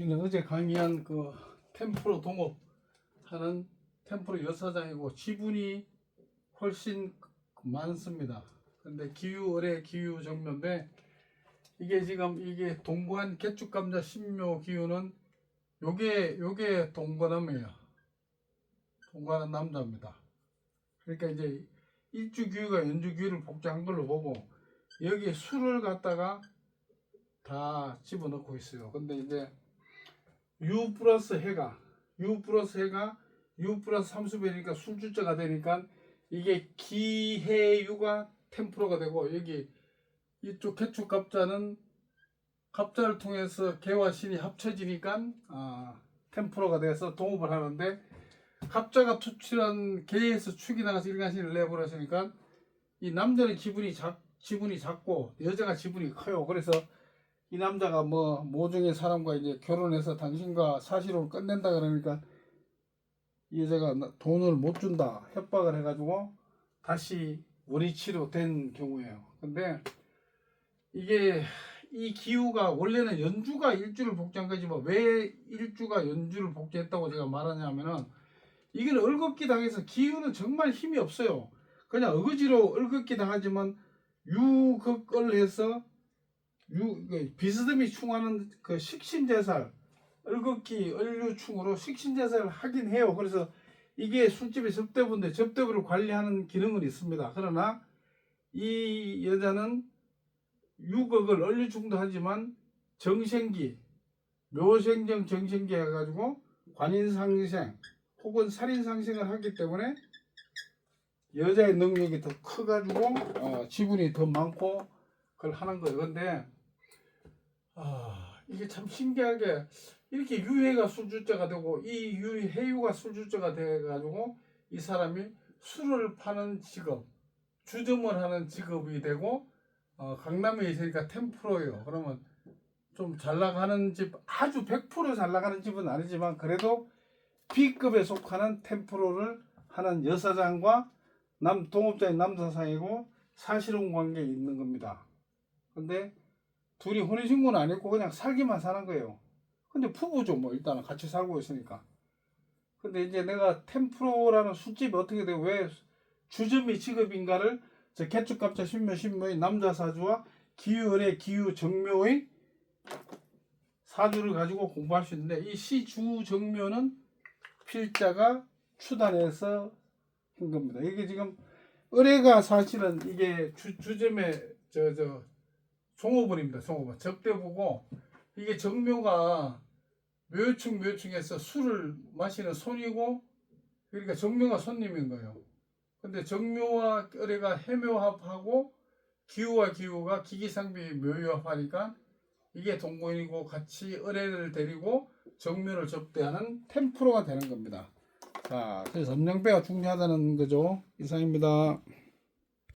이는 어제 강의한 그 템프로 동업하는 템프로 여사장이고 지분이 훨씬 많습니다. 근데 기후 의뢰 기후 정면인데 이게 지금 이게 동관 개축 감자 신묘 기후는 요게 요게 동관남이에요. 동관은 남자입니다. 그러니까 이제 일주 기후가 연주 기후를 복제한 걸로 보고 여기에 술을 갖다가 다 집어넣고 있어요. 근데 이제 U 플러스 해가 U 플러스 해가 U 플러스 함수배니까 술주자가 되니까 이게 기해유가 템프로가 되고 여기 이쪽 개축 갑자는 갑자를 통해서 개와 신이 합쳐지니까 아, 템프로가 돼서 동업을 하는데 갑자가 투출한 개에서 축이 나가서 일간신을 내버렸으니까 이 남자는 지분이 작 지분이 작고 여자가 지분이 커요. 그래서 이 남자가 뭐 모종의 사람과 이제 결혼해서 당신과 사실을 끝낸다 그러니까 이 여자가 나- 돈을 못 준다 협박을 해가지고 다시 원위치로 된 경우예요. 근데 이게 이 기후가 원래는 연주가 일주를 복제한 거지만 왜 일주가 연주를 복제했다고 제가 말하냐면은 이건 얼겁기 당해서 기후는 정말 힘이 없어요. 그냥 어거지로 얼겁기 당하지만 유극을 해서 유 그 비스듬히 충하는 그 식신제살 얼겁기 얼류충으로 식신제살을 하긴 해요. 그래서 이게 술집의 접대부인데 접대부를 관리하는 기능은 있습니다. 그러나 이 여자는 유극을 얼류충도 하지만 정생기 묘생정 정생기 해가지고 관인상생 혹은 살인상생을 하기 때문에 여자의 능력이 더 커가지고 어, 지분이 더 많고 그걸 하는 거예요. 근데 아, 이게 참 신기하게 이렇게 유해가 술주자가 되고 이 유해유가 술주자가 돼가지고 이 사람이 술을 파는 직업, 주점을 하는 직업이 되고 어, 강남에 있으니까 템프로예요. 그러면 좀 잘 나가는 집, 아주 100%잘 나가는 집은 아니지만 그래도 B급에 속하는 템프로를 하는 여사장과 남 동업자인 남사상이고 사실혼 관계에 있는 겁니다. 근데 둘이 혼인신고는 안 했고 그냥 살기만 사는 거예요. 근데 부부죠 뭐 일단은 같이 살고 있으니까. 근데 이제 내가 템프로라는 술집이 어떻게 되고 왜 주점이 직업인가를 저 개축갑자 신묘 신묘의 남자 사주와 기후의 기후 정묘의 사주를 가지고 공부할 수 있는데 이 시주 정묘는 필자가 추단해서 한 겁니다. 이게 지금 의뢰가 사실은 이게 주, 주점의 저저 종업원입니다. 종업원 접대보고 이게 정묘가 묘충 묘충에서 술을 마시는 손이고 그러니까 정묘가 손님인 거예요. 근데 정묘와 의뢰가 해묘합하고 기후와 기후가 기기상비 묘유합하니까 이게 동거인이고 같이 의뢰를 데리고 정묘를 접대하는 템프로가 되는 겁니다. 자, 그래서 음량배가 중요하다는 거죠. 이상입니다.